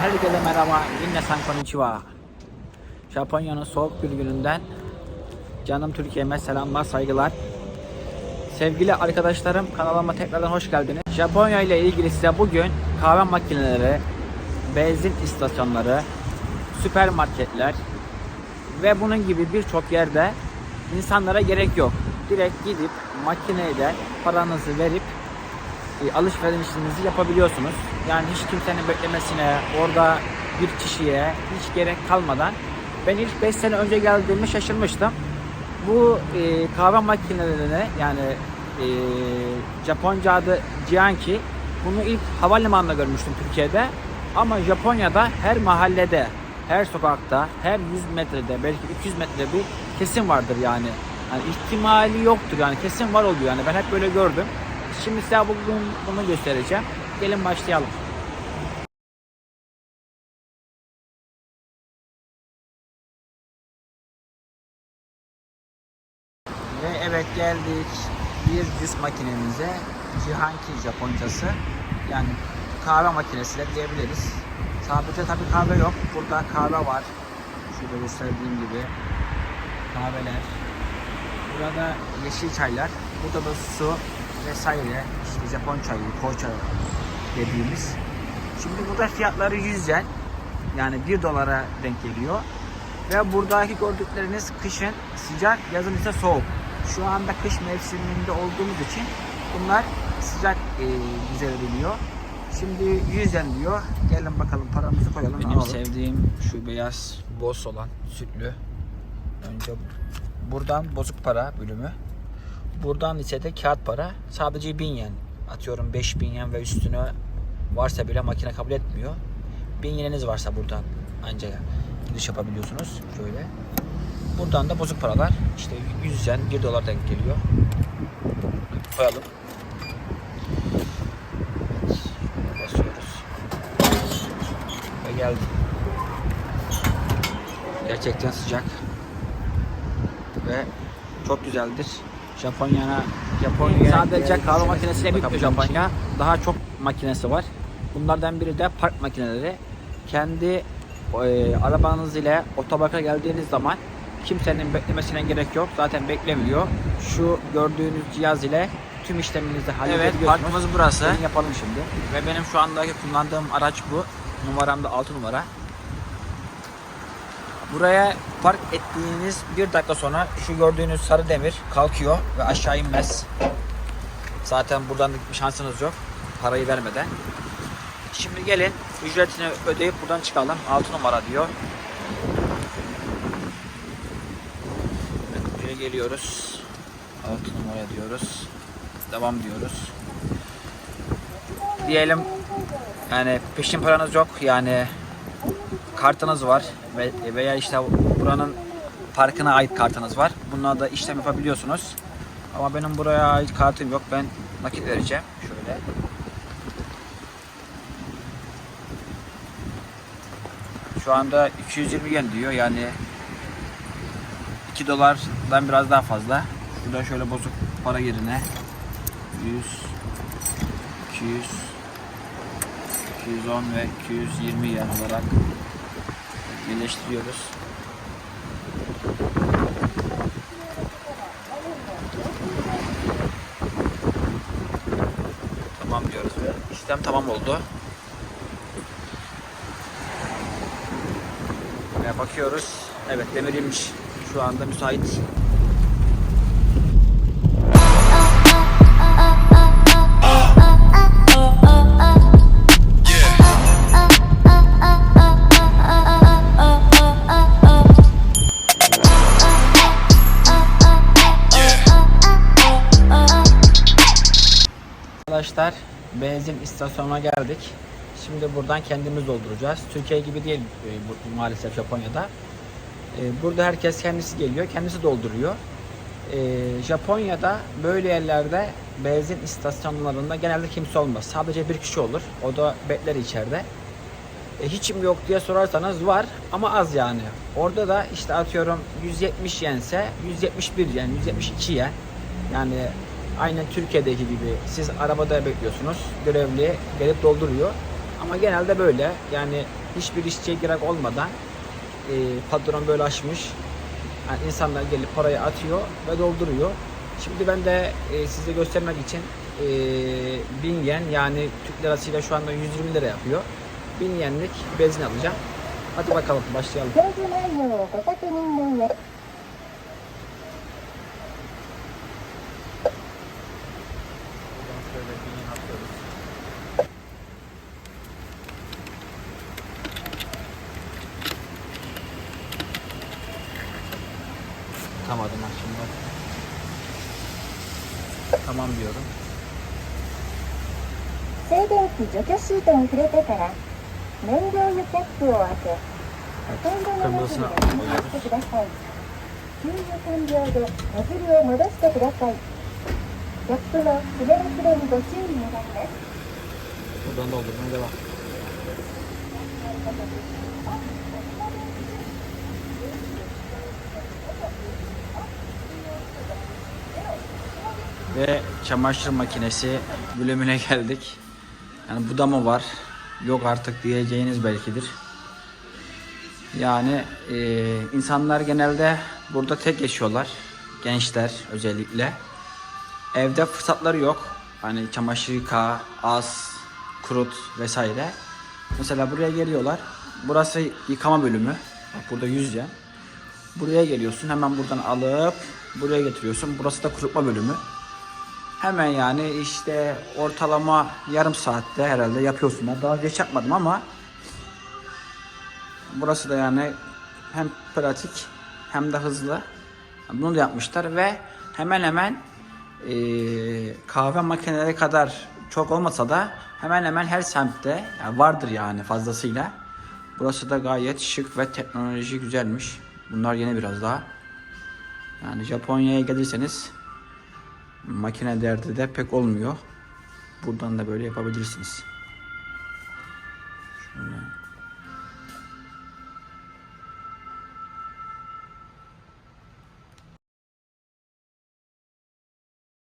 Herkese merhaba. Yine san konnichiwa. Japonya'nın soğuk bir gününden canım Türkiye'me selamlar, saygılar. Sevgili arkadaşlarım kanalıma tekrardan hoş geldiniz. Japonya ile ilgili size bugün kahve makineleri, benzin istasyonları, süpermarketler ve bunun gibi birçok yerde insanlara gerek yok. Direkt gidip makineyle paranızı verip e, alışverişinizi yapabiliyorsunuz. Yani hiç kimsenin beklemesine, orada bir kişiye hiç gerek kalmadan ben ilk 5 sene önce geldiğimde şaşırmıştım. Bu e, kahve makinelerini yani e, Japonca adı Jianki bunu ilk havalimanında görmüştüm Türkiye'de. Ama Japonya'da her mahallede, her sokakta, her 100 metrede, belki 200 metrede bir kesim vardır yani. Yani ihtimali yoktur yani kesin var oluyor yani ben hep böyle gördüm. Şimdi size bugün bunu göstereceğim. Gelin başlayalım. Ve evet geldik bir cüs makinemize. Cihanki Japoncası. Yani kahve makinesi de diyebiliriz. Sadece tabii kahve yok. Burada kahve var. Şurada gösterdiğim gibi. Kahveler. Burada yeşil çaylar. Burada da su vesaire. İşte Japon çayı, poğaça dediğimiz. Şimdi burada fiyatları 100 yen. Yani 1 dolara denk geliyor. Ve buradaki gördükleriniz kışın sıcak, yazın ise soğuk. Şu anda kış mevsiminde olduğumuz için bunlar sıcak e, bize veriliyor. Şimdi 100 yen diyor. Gelin bakalım paramızı koyalım. Benim alalım. sevdiğim şu beyaz boz olan sütlü. Önce buradan bozuk para bölümü. Buradan ise de kağıt para. Sadece 1000 yen. Atıyorum 5000 yen ve üstüne varsa bile makine kabul etmiyor. 1000 yeniniz varsa buradan ancak giriş yapabiliyorsunuz. Şöyle. Buradan da bozuk paralar. İşte 100 yen 1 dolar denk geliyor. Koyalım. Basıyoruz. Ve geldi. Gerçekten sıcak. Ve çok güzeldir. Japonya'na Japonya sadece kahve makinesiyle bitmiyor Japonya. Daha çok makinesi var. Bunlardan biri de park makineleri. Kendi e, arabanız ile otobaka geldiğiniz zaman kimsenin beklemesine gerek yok. Zaten beklemiyor. Şu gördüğünüz cihaz ile tüm işleminizi halledebiliyorsunuz. Evet, parkımız burası. Gelin yapalım şimdi. Ve benim şu andaki kullandığım araç bu. Numaram da 6 numara. Buraya park ettiğiniz bir dakika sonra şu gördüğünüz sarı demir kalkıyor ve aşağı inmez. Zaten buradan bir şansınız yok. Parayı vermeden. Şimdi gelin ücretini ödeyip buradan çıkalım. 6 numara diyor. Buraya geliyoruz. 6 numara diyoruz. Devam diyoruz. Diyelim yani peşin paranız yok yani kartınız var ve veya işte buranın parkına ait kartınız var. Bununla da işlem yapabiliyorsunuz. Ama benim buraya ait kartım yok. Ben nakit vereceğim. Şöyle. Şu anda 220 yen diyor. Yani 2 dolardan biraz daha fazla. Burada şöyle bozuk para yerine 100 200 210 ve 220 yen olarak birleştiriyoruz. Tamam diyoruz ve işlem tamam oldu. Ve bakıyoruz. Evet demiriymiş. Şu anda müsait. Arkadaşlar benzin istasyonuna geldik. Şimdi buradan kendimiz dolduracağız. Türkiye gibi değil e, maalesef Japonya'da. E, Burada herkes kendisi geliyor, kendisi dolduruyor. E, Japonya'da böyle yerlerde benzin istasyonlarında genelde kimse olmaz. Sadece bir kişi olur. O da bekler içeride. Hiç mi yok diye sorarsanız var ama az yani. Orada da işte atıyorum 170 yense 171 yen, 172 yen. Yani aynen Türkiye'deki gibi siz arabada bekliyorsunuz. Görevli gelip dolduruyor. Ama genelde böyle. Yani hiçbir işçiye gerek olmadan e, patron böyle açmış. Yani insanlar gelip parayı atıyor ve dolduruyor. Şimdi ben de e, size göstermek için e, 1000 yen yani Türk lirasıyla şu anda 120 lira yapıyor. 1000 yenlik benzin alacağım. Hadi bakalım başlayalım. Tutamadım ben şimdi. Tamam diyorum. 静電気除去シートに触れてから燃料油キャップを開けほとんどのノズルで換気してください給油完了でノズルを戻してくださいキャップの締め忘れにご注意願います Buradan doldurmaya devam. Ve çamaşır makinesi bölümüne geldik. Yani bu da mı var? Yok artık diyeceğiniz belkidir. Yani e, insanlar genelde burada tek yaşıyorlar. Gençler özellikle. Evde fırsatları yok. Hani çamaşır yıka, as, kurut vesaire. Mesela buraya geliyorlar. Burası yıkama bölümü. Burada 100 yen. Buraya geliyorsun hemen buradan alıp buraya getiriyorsun. Burası da kurutma bölümü. Hemen yani işte ortalama yarım saatte herhalde yapıyorsun. Ben daha geç yapmadım ama burası da yani hem pratik hem de hızlı. Bunu da yapmışlar ve hemen hemen eee, kahve makineleri kadar çok olmasa da hemen hemen her semtte yani vardır yani fazlasıyla. Burası da gayet şık ve teknoloji güzelmiş. Bunlar yeni biraz daha. Yani Japonya'ya gelirseniz makine derdi de pek olmuyor. Buradan da böyle yapabilirsiniz. Şöyle.